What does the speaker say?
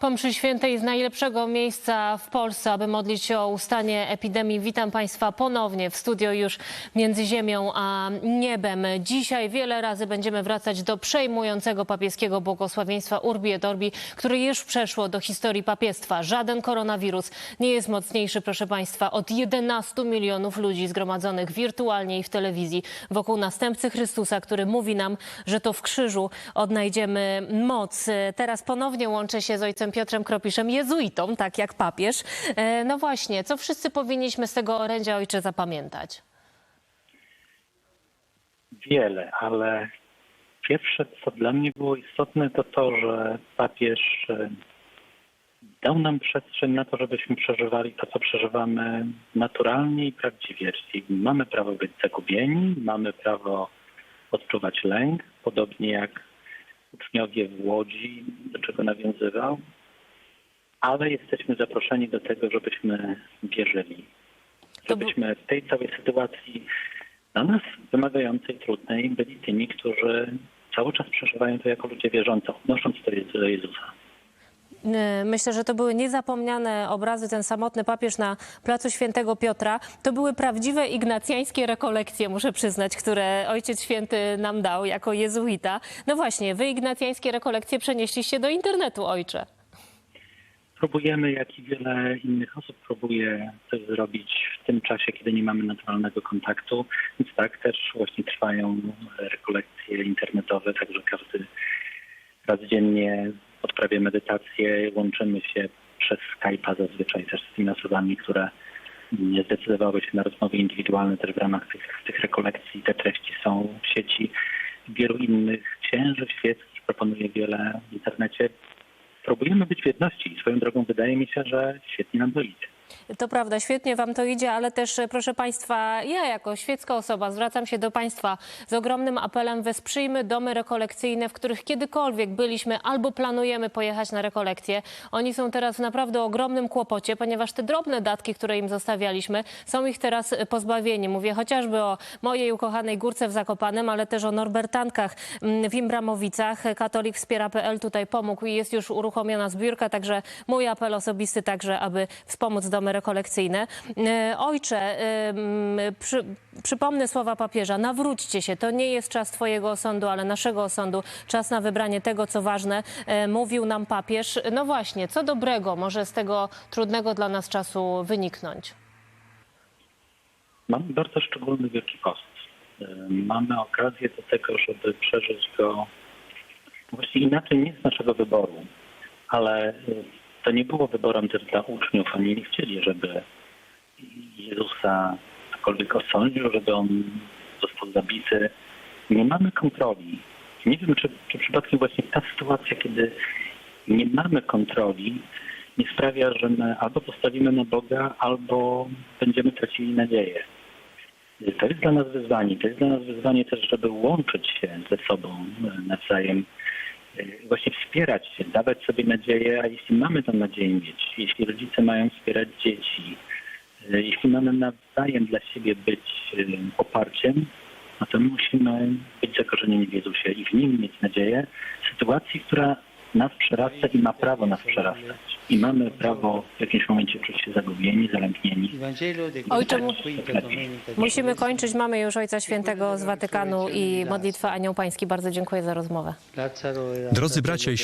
Po mszy świętej z najlepszego miejsca w Polsce, aby modlić się o ustanie epidemii. Witam Państwa ponownie w studio już między ziemią a niebem. Dzisiaj wiele razy będziemy wracać do przejmującego papieskiego błogosławieństwa Urbi et Orbi, które już przeszło do historii papiestwa. Żaden koronawirus nie jest mocniejszy, proszę Państwa, od 11 milionów ludzi zgromadzonych wirtualnie i w telewizji wokół następcy Chrystusa, który mówi nam, że to w krzyżu odnajdziemy moc. Teraz ponownie łączę się z ojcem Piotrem Kropiszem, jezuitą, tak jak papież. E, No właśnie, co wszyscy powinniśmy z tego orędzia, ojcze, zapamiętać? Wiele, ale pierwsze, co dla mnie było istotne, to to, że papież e, dał nam przestrzeń na to, żebyśmy przeżywali to, co przeżywamy naturalnie i prawdziwie. Czyli mamy prawo być zagubieni, mamy prawo odczuwać lęk, podobnie jak uczniowie w Łodzi, do czego nawiązywał, ale jesteśmy zaproszeni do tego, żebyśmy wierzyli. Żebyśmy w tej całej sytuacji dla nas wymagającej, trudnej, byli tymi, którzy cały czas przeżywają to jako ludzie wierzący, odnosząc to do Jezusa. E, Myślę, że to były niezapomniane obrazy, ten samotny papież na placu Świętego Piotra. To były prawdziwe ignacjańskie rekolekcje, muszę przyznać, które Ojciec Święty nam dał jako jezuita. No właśnie, wy ignacjańskie rekolekcje przenieśliście do internetu, ojcze. Próbujemy, jak i wiele innych osób próbuje coś zrobić w tym czasie, kiedy nie mamy naturalnego kontaktu. Więc tak, też właśnie trwają rekolekcje internetowe, także każdy raz dziennie odprawia medytację, łączymy się przez Skype'a zazwyczaj też z tymi osobami, które nie zdecydowały się na rozmowy indywidualne też w ramach tych, tych rekolekcji. Te treści są w sieci. Wielu innych księży świeckich proponuje wiele w internecie. Próbujemy być w jedności i swoją drogą wydaje mi się, że świetnie nam to idzie. To prawda, świetnie wam to idzie, ale też, e, proszę państwa, ja jako świecka osoba zwracam się do państwa z ogromnym apelem. Wesprzyjmy domy rekolekcyjne, w których kiedykolwiek byliśmy albo planujemy pojechać na rekolekcje. Oni są teraz w naprawdę ogromnym kłopocie, ponieważ te drobne datki, które im zostawialiśmy, są ich teraz e, pozbawieni. Mówię chociażby o mojej ukochanej górce w Zakopanem, ale też o Norbertankach mm, w Imbramowicach. Katolik wspiera.pl tutaj pomógł i jest już uruchomiona zbiórka, także mój apel osobisty także, aby wspomóc domy rekolekcyjne. E, Ojcze, e, przy, przypomnę słowa papieża, nawróćcie się, to nie jest czas twojego osądu, ale naszego osądu, czas na wybranie tego, co ważne, e, mówił nam papież. No właśnie, co dobrego może z tego trudnego dla nas czasu wyniknąć? Mamy bardzo szczególny Wielki Post. Mamy okazję do tego, żeby przeżyć go właśnie inaczej, nie z naszego wyboru, ale to nie było wyborem też dla uczniów. Oni nie chcieli, żeby Jezusa cokolwiek osądził, żeby on został zabity. Nie mamy kontroli. Nie wiem, czy, czy przypadkiem właśnie ta sytuacja, kiedy nie mamy kontroli, nie sprawia, że my albo postawimy na Boga, albo będziemy tracili nadzieję. To jest dla nas wyzwanie. To jest dla nas wyzwanie też, żeby łączyć się ze sobą nawzajem, właśnie wspierać się, dawać sobie nadzieję, a jeśli mamy tę nadzieję mieć, jeśli rodzice mają wspierać dzieci, e, jeśli mamy nawzajem dla siebie być e, oparciem, no to my musimy być zakorzenieni w Jezusie i w Nim mieć nadzieję sytuacji, która nas przerasta i ma prawo nas przerastać. I mamy prawo w jakimś momencie czuć się zagubieni, zalęknieni. Ojcze, mu- Musimy Musimy kończyć, mamy już Ojca Świętego z Watykanu i modlitwę Anioł Pański. Bardzo dziękuję za rozmowę. Drodzy bracia i